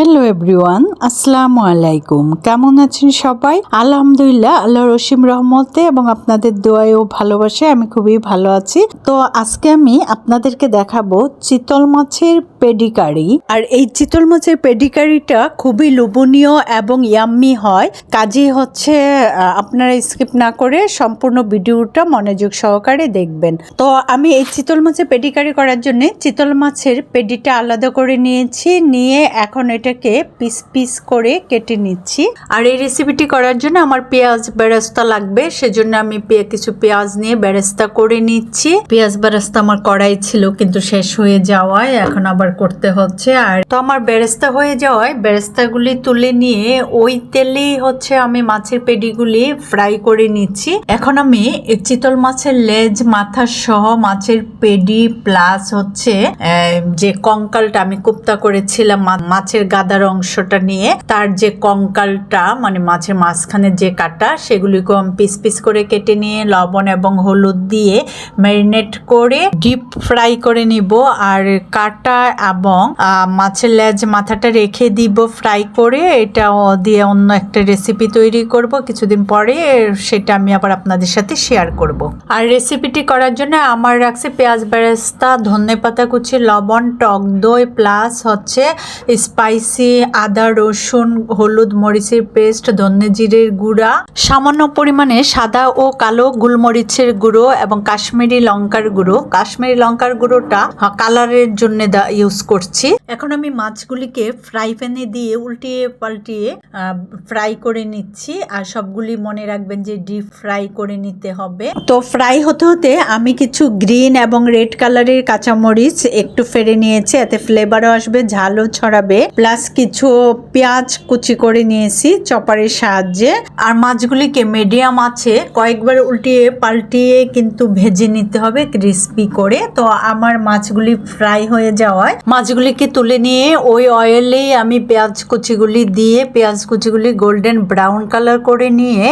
Hello everyone আসসালামু আলাইকুম কেমন আছেন সবাই? আলহামদুলিল্লাহ আল্লাহ রসিম রহমতে এবং আপনাদের দোয়ায় ও ভালোবাসে আমি খুবই ভালো আছি। তো আজকে আমি আপনাদেরকে দেখাবো চিতল মাছের পেডিকারি। আর এই চিতল মাছের পেডিকারিটা খুবই লোভনীয় এবং ইয়াম্মি হয়। কাজেই হচ্ছে আপনারা স্কিপ না করে সম্পূর্ণ ভিডিওটা মনোযোগ সহকারে দেখবেন। তো আমি এই চিতল মাছের পেডিকারি করার জন্য চিতল মাছের পেডিটা আলাদা করে নিয়েছি। নিয়ে এখন এটাকে পিস পিস করে কেটে নিচ্ছি। আর এই রেসিপিটি করার জন্য আমার পেঁয়াজ বেরেস্তা লাগবে, সেজন্য আমি কিছু পেঁয়াজ নিয়ে বেরেস্তা করে নিচ্ছি। পেঁয়াজ বেরেস্তা আমার কড়াই ছিল, কিন্তু শেষ হয়ে যাওয়ায় এখন আবার করতে হচ্ছে। আর তো আমার বেরেস্তা হয়ে যাওয়ায় বেরেস্তাগুলি তুলে নিয়ে ওই তেলেই হচ্ছে আমি মাছের পেডিগুলি ফ্রাই করে নিচ্ছি। এখন আমি চিতল মাছের লেজ, মাথা সহ মাছের পেডি প্লাস হচ্ছে যে কঙ্কালটা আমি কুপ্তা করেছিলাম মাছের গাদার অংশটা নিয়ে তার যে কঙ্কালটা মানে মাছের মাঝখানে যে কাটা সেগুলিকে আমি পিস পিস করে কেটে নিয়ে লবণ এবং হলুদ দিয়ে ম্যারিনেট করে ডিপ ফ্রাই করে নিব। আর কাটা এবং মাছের লেজ মাথাটা রেখে দিব ফ্রাই করে। এটা দিয়ে অন্য একটা রেসিপি তৈরি করব। কিছুদিন পরে সেটা আমি আবার আপনাদের সাথে শেয়ার করব। আর রেসিপিটি করার জন্য আমার রাখছে পেঁয়াজ বেরেস্তা ধনে পাতা কুচি, লবণ, টক দই, প্লাস হচ্ছে স্পাইসি আদা, রসুন, হলুদ, মরিচের পেস্ট, ধনে জিরের গুঁড়া, সামান্য পরিমাণে সাদা ও কালো গোলমরিচের গুঁড়ো এবং কাশ্মীরি লঙ্কার গুঁড়ো। কাশ্মীরি লঙ্কার গুঁড়োটা কালারের জন্য ইউজ করছি। এখন আমি মাছগুলিকে ফ্রাই প্যানে দিয়ে উল্টিয়ে পাল্টিয়ে ফ্রাই করে নিচ্ছি। আর সবগুলি মনে রাখবেন যে ডিপ ফ্রাই করে নিতে হবে। তো ফ্রাই হতে হতে আমি কিছু গ্রিন এবং রেড কালারের কাঁচামরিচ একটু ফেরে নিয়েছি। এতে ফ্লেভারও আসবে, ঝালও ছড়াবে। প্লাস কিছু পেঁয়াজ কুচি করে নিয়েছি চপারের সাহায্যে। আর মাছগুলিকে মিডিয়াম আছে, কয়েকবার উল্টিয়ে পাল্টিয়ে কিন্তু ভেজে নিতে হবে ক্রিস্পি করে। তো আমার মাছগুলি ফ্রাই হয়ে যাওয়ায় মাছগুলিকে তুলে নিয়ে ওই অয়েলেই আমি পেঁয়াজ কুচিগুলি দিয়ে, পেঁয়াজ কুচিগুলি গোল্ডেন ব্রাউন কালার করে নিয়ে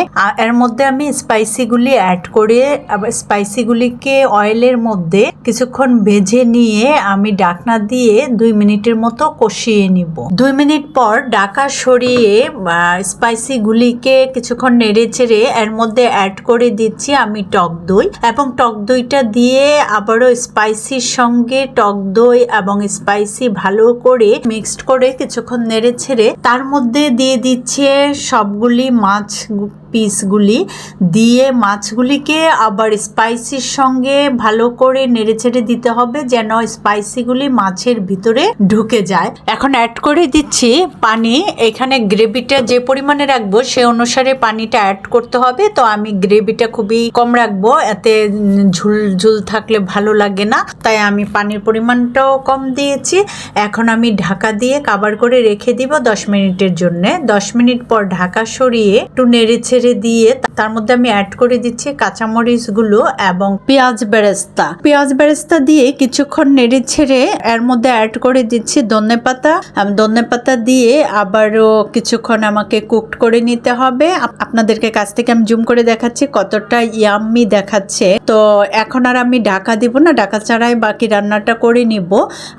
এর মধ্যে আমি স্পাইসিগুলি অ্যাড করে, আবার স্পাইসিগুলিকে অয়েলের মধ্যে কিছুক্ষণ ভেজে নিয়ে আমি ডাকনা দিয়ে দুই মিনিটের মতো কষিয়ে নিব। দুই মিনিট পর ডাকা সরিয়ে স্পাইসিগুলিকে কিছুক্ষণ নেড়ে চেড়ে এর মধ্যে অ্যাড করে দিচ্ছি আমি টক দই এবং টক দইটা দিয়ে আবারও স্পাইসির সঙ্গে টক দই এবং স্পাইসি ভালো করে মিক্সড করে কিছুক্ষণ নেড়ে ছেড়ে তার মধ্যে দিয়ে দিচ্ছে সবগুলি মাছ পিসগুলি দিয়ে মাছগুলিকে আবার স্পাইসির সঙ্গে ভালো করে নেড়ে ছেড়ে দিতে হবে যেন স্পাইসিগুলি মাছের ভিতরে ঢুকে যায়। এখন অ্যাড করে দিচ্ছি পানি। এখানে গ্রেভিটা যে পরিমাণে রাখব সে অনুসারে পানিটা অ্যাড করতে হবে। তো আমি গ্রেভিটা খুবই কম রাখব, এতে ঝুল ঝুল থাকলে ভালো লাগে না। তাই আমি পানির পরিমাণটাও কম দিয়েছি। এখন আমি ঢাকা দিয়ে কাবার করে রেখে দিব দশ মিনিটের জন্য। দশ মিনিট পর ঢাকা সরিয়ে একটু নেড়ে ছেড়ে দিয়ে তার মধ্যে আমি অ্যাড করে দিচ্ছি কাঁচামরিচগুলো এবং পেঁয়াজ বেরেস্তা। পেঁয়াজ বেরেস্তা দিয়ে কিছুক্ষণ নেড়ে ছেড়ে এর মধ্যে অ্যাড করে দিচ্ছি ধনে পাতা। ধনে পাতা দিয়ে আবারও কিছুক্ষণ আমাকে কুকড করে নিতে হবে। আপনাদেরকে কাছ থেকে আমি জুম করে দেখাচ্ছি কতটা ইয়াম্মি দেখাচ্ছে। তো এখন আর আমি ঢাকা দিব না, ঢাকা ছাড়াই বাকি রান্নাটা করে নিব।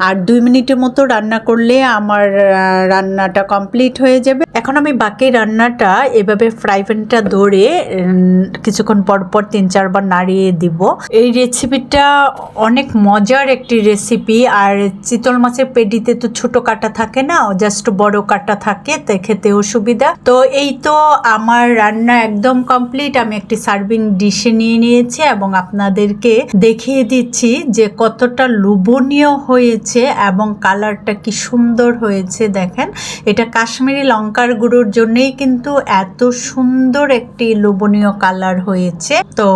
আর দুই মিনিটের মতো রান্না করলে আমার রান্নাটা কমপ্লিট হয়ে যাবে। এখন আমি বাকি রান্নাটা এভাবে ফ্রাই প্যানটা ধরে কিছুক্ষণ পর পর তিন চারবার নাড়িয়ে দিব। এই রেসিপিটা অনেক মজার একটি রেসিপি, আর চিতল মাছের পেডিতে তো ছোট কাটা থাকে না জাস্ট বড় কাটা থাকে তাই খেতেও সুবিধা। তো এই তো আমার রান্না একদম কমপ্লিট আমি একটি সার্ভিং ডিশে নিয়ে নিয়েছি এবং আপনাদেরকে দেখিয়ে দিচ্ছি যে কতটা লোভনীয় হয়েছে এবং কালারটা কি সুন্দর হয়েছে, দেখেন। এটা কাশ্মীরি লঙ্কার গুঁড়োর জন্যই কিন্তু এত সুন্দর একটি লোভনীয় কালার হয়েছে। তো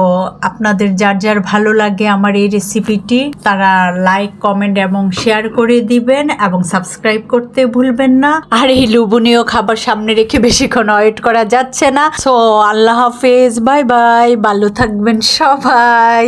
আপনাদের যার যার ভালো লাগে আমার এই রেসিপিটি তারা লাইক কমেন্ট এবং শেয়ার করে দিবেন এবং সাবস্ক্রাইব করতে ভুলবেন না। আর এই লোভনীয় খাবার সামনে রেখে বেশিক্ষণ ওয়েট করা যাচ্ছে না। সো আল্লাহ হাফেজ বাই বাই ভালো থাকবেন সবাই।